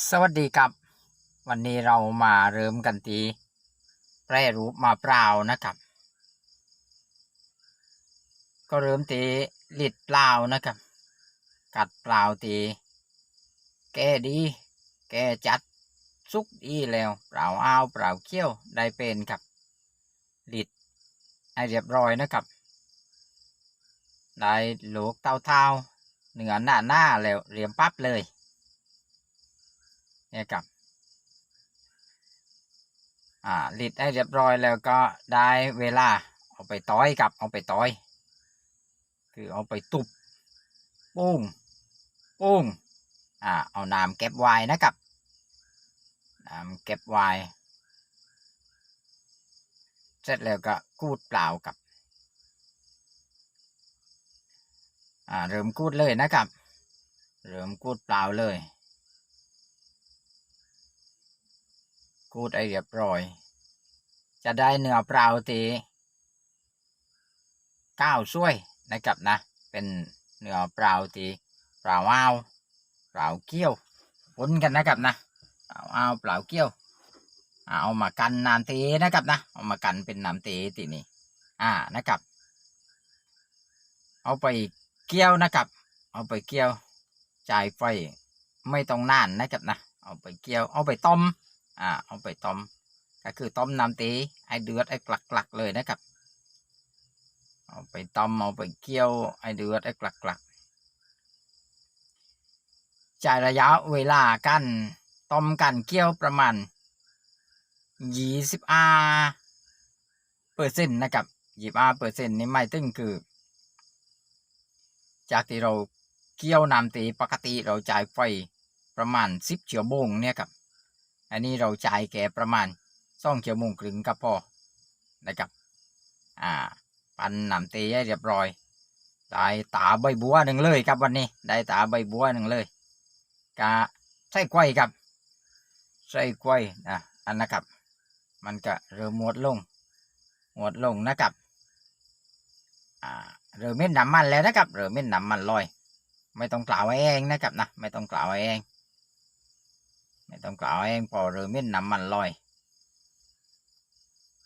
สวัสดีครับ วันนี้เรามาเริ่มกันทีแปรรูปมาเปล่านะครับ ก็เริ่มตีลิดเปล่านะครับ กัดเปล่าตีแก้ดี แก้จัดสุกดีแล้วเปล่าอ้าวเปล่าเคี้ยวได้เป็นครับลิดให้เรียบร้อยนะครับ ได้โหลกเต้าเท้าๆเนื้อหน้าหน้าแล้วเรียมปั๊บเลย เนี่ยครับอ่าลิดให้เรียบร้อยแล้วก็ได้เวลาเอาไปต้อยกับเอาไปต้อย คือเอาไปตุบปุ้งปุ้งอ่าเอาน้ำเก็บไว้นะครับน้ำเก็บไว้เสร็จแล้วก็กูดเปล่ากับอ่าเริ่มกูดเลยนะครับ เริ่มกูดเปล่าเลย กูดไอเรียบร้อย จะได้เนื้อเปล่าตีก้าวช่วยนะครับนะ เป็นเนื้อเปล่าตีเปล่าอ้าวเปล่าเกี้ยวปนกันนะครับนะเปล่าอ้าวเปล่าเกี้ยวเอามากันน้ำตีนะครับนะ เอามากันเป็นน้ำตีตีนี้อ่านะครับ เอาไปเกี่ยวนะครับ เอาไปเกี่ยวจ่ายไฟไม่ต้องนานนะครับนะ เอาไปเกี่ยว เอาไปต้ม อ่าเอาไปต้มก็คือต้มน้ำตีให้เดือดให้กลักๆเลยนะครับ เอาไปต้มเอาไปเคี่ยวให้เดือดให้กลักๆจ่ายระยะเวลากันต้มกันเคี่ยวประมาณยี่สิบอาเปอร์เซ็นต์นะครับยี่อาเปอร์เซ็นต์นี่ไม่ตึงคือ จากที่เราเคี่ยวน้ำตีปกติเราจ่ายไฟประมาณสิบชั่วโมงเนี่ยครับ อันนี้เราจ่ายแก่ประมาณสองชั่วโมงครึ่งก็พอนะครับ อ่า ปันหน้ำตีให้เรียบร้อย ได้ตาใบบัวหนึ่งเลยครับวันนี้ ได้ตาใบบัวหนึ่งเลยกะใส่กล้วยครับใส่กล้วยนะอันนะครับ มันก็เริ่มหมดลง หมดลงนะครับ อ่า เริ่มเม็ดน้ำมันแล้วนะครับ เริ่มเม็ดน้ำมันลอย ไม่ต้องกล่าวเองนะครับนะ ไม่ต้องกล่าวเอง ไม่ต้องกล่าวเองพอเริ่มเม็ดน้ำมันลอย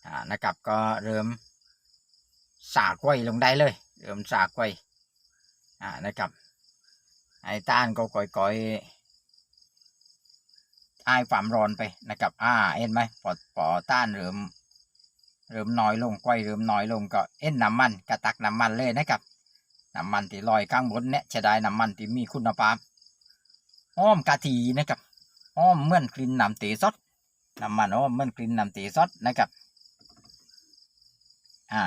อ่านะครับก็เริ่มสากไว้ลงได้เลย เริ่มสากไว้อ่านะครับไอ้ต้านก็ก่อยๆไอ้ความร้อนไปนะครับอ่าเห็นไหมพอพอต้านเริ่มเริ่มน้อยลงก้อยเริ่มน้อยลงก็เอ็นน้ำมันกระตักน้ำมันเลยนะครับน้ำมันที่ลอยข้างบนเนี่ยจะได้น้ำมันที่มีคุณภาพหอมกะทินะครับ หอมเมื่อนกลิ่นน้ำตีสดน้ำมันหอมเมื่อนกลิ่นน้ำตีสดนะครับ อ่า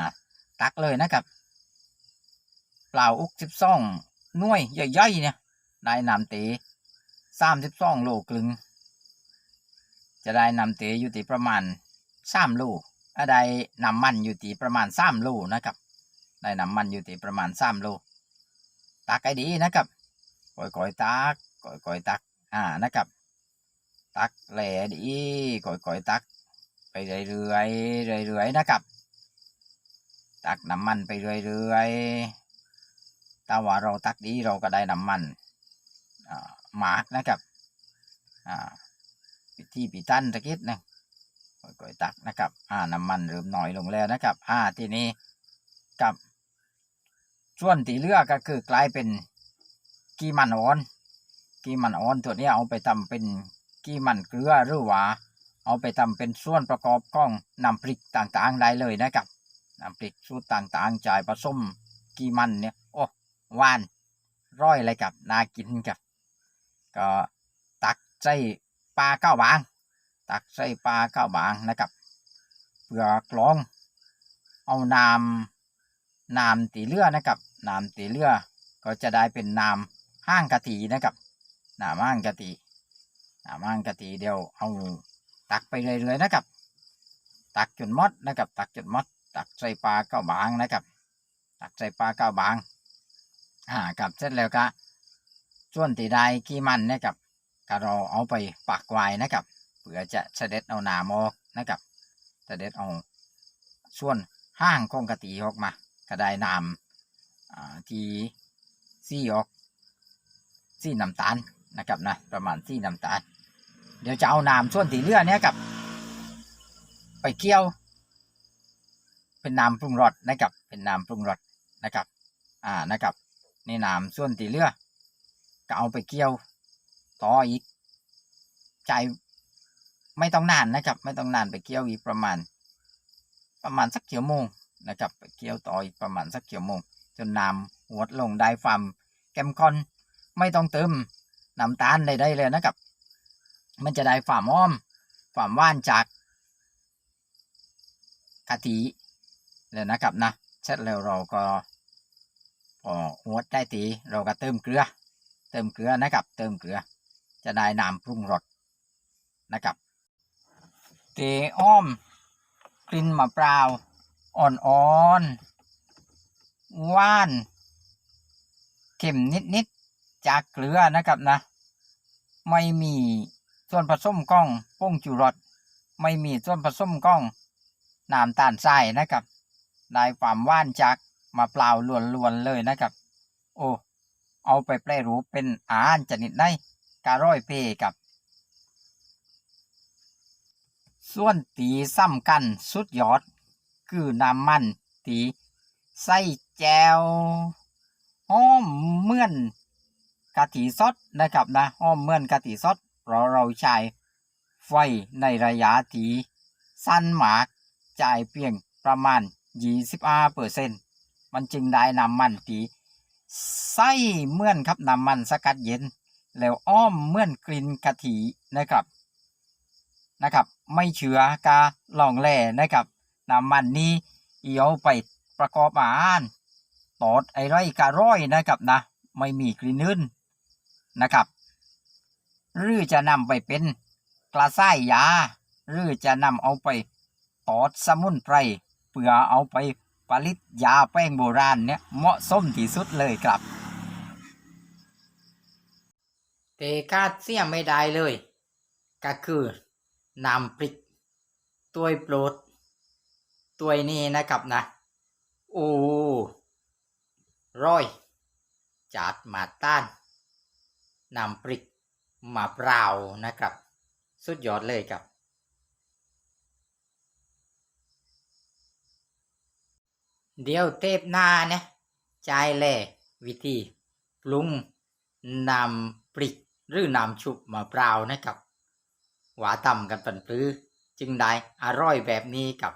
ตักเลยนะครับเปล่าอุกสิบสองน่วยใหญ่ๆเนี่ยได้น้ำตีสามสิบสองโลกลึง จะได้น้ำตีอยู่ที่ประมาณสามโลถ้าได้น้ำมันอยู่ที่ประมาณสามโลนะครับ ได้น้ำมันอยู่ที่ประมาณสามโลตักให้ดีนะครับก่อยๆตักก่อยๆตัก อ่านะครับ ตักแหล่ดีก่อยๆตัก ไปเรื่อยๆเรื่อยๆนะครับ ตักน้ำมันไปเรื่อยๆถ้าว่าเราตักดีเราก็ได้น้ำมันหมากนะครับปิที่ปิตันตะกี้นะก่อยๆตักนะครับอ่าน้ำมันเริ่มหน่อยลงแล้วนะครับอ่าทีนี้กับส่วนที่เลือก็คือกลายเป็นกีมันอ่อนกีมันอ่อนตัวนี้เอาไปทำเป็น กีมันเกลือหรือว่า เอาไปทำเป็นส่วนประกอบของน้ำพริกต่างๆได้เลยนะครับน้ำพริกสูตรต่างๆจ่ายผสมกีมันเนี่ยโอ้หวานร้อยเลยครับน่ากินครับก็ตักใส่ปลาเก้าบาง ตักใส่ปลาเก้าบางนะครับเพื่อกรอง เอาน้ำน้ำตีเลือนะครับน้ำตีเลือก็จะได้เป็นน้ำห้างกะทินะครับน้ำห้างกะทิ น้ำห้างกะทิเดียวเอาตักไปเรื่อยๆนะครับ ตักจนมดนะครับ ตักจนมด ตักใส่ปลาเก้าบางนะครับ ตักใส่ปลาเก้าบางอ่ากับเสร็จแล้วก็ส่วนที่ได้ขี้มันนะครับก็เราเอาไปปักไว้นะครับเพื่อจะเสด็จเอาหนามออกนะครับเสด็จเอาส่วนห้างของกะทิออกมาก็ได้น้ำอ่าที่ซี่ออกซี่น้ำตาลนะครับนะประมาณซี่น้ำตาล เดี๋ยวจะเอาน้ำส่วนตีเลือเนี้ยกับ ไปเคี่ยว เป็นน้ำปรุงรสนะครับ เป็นน้ำปรุงรสนะครับ อ่านะครับในน้ำส่วนตีเลือก็เอาไปเคี่ยว ต่ออีกใจไม่ต้องนานนะครับ ไม่ต้องนานไปเคี่ยวอีกประมาณ ประมาณสักเกี่ยวโมงนะครับไปเคี่ยวต่ออีกประมาณสักเกี่ยวโมง จนน้ำหวดลงได้ความเข้มข้นไม่ต้องเติมน้ำตาลใดๆเลยนะครับ มันจะได้ความหอมความหวานจากกะทิเลยนะครับนะเสร็จแล้วเราก็พอหวดได้ตีเราก็เติมเกลือ เติมเกลือนะครับ เติมเกลือ จะได้น้ำปรุงรสนะครับเตอ้อมกลิ่นมะพร้าวอ่อนๆว่านเข็มนิดๆจากเกลือนะครับนะ ไม่มี ส่วนผสมของผงจูรสไม่มีส่วนผสมของน้ำตาลทรายนะครับ ได้ความว่านจากมะพร้าล้วนๆเลยนะครับ โอ้เอาไปแปรรูปเป็นอาหารชนิดได้การ้อยเพกับ ส่วนตีซ้ำกันสุดยอด คือน้ำมันตีใส่แจวหอมเมื่อนกะทิสดนะครับนะหอมเมื่อนกะทิสด เพราะเราใช้ไฟในระยะตีสั้นหมากจ่ายเพียงประมาณ 25เปอร์เซนมันจึงได้น้ำมันตีใส่เมือนครับน้ำมันสกัดเย็น แล้วอ้อมเมื่อนกลิ่นกะทินะครับนะครับ ไม่เชื้อกาลองแหล่นะครับน้ำมันนี้เอาไปประกอบอาหารตอดไอไรกะร้อยนะครับนะ ไม่มีกลิ่นอื่นนะครับ หรือจะนำไปเป็นกระส่ายยา หรือจะนำเอาไปตอดสมุนไพรเพื่อเอาไปผลิตยาแป้งโบราณเนี่ยเหมาะสมที่สุดเลยครับเตคาดเสียไม่ได้เลย ก็คือนำพริกตัวโปรดตัวนี้นะครับนะ โอ้ร้อยจัดมาต้านนำพริก มะพร้านะครับ สุดยอดเลยครับ เดี๋ยวเทปหน้าเนี่ยใจแหล่วิธีปรุงนำพริกหรือนำชุบมะพร้าวนะครับ หวาต่ำกันปันปลื้อจึงได้อร่อยแบบนี้กับ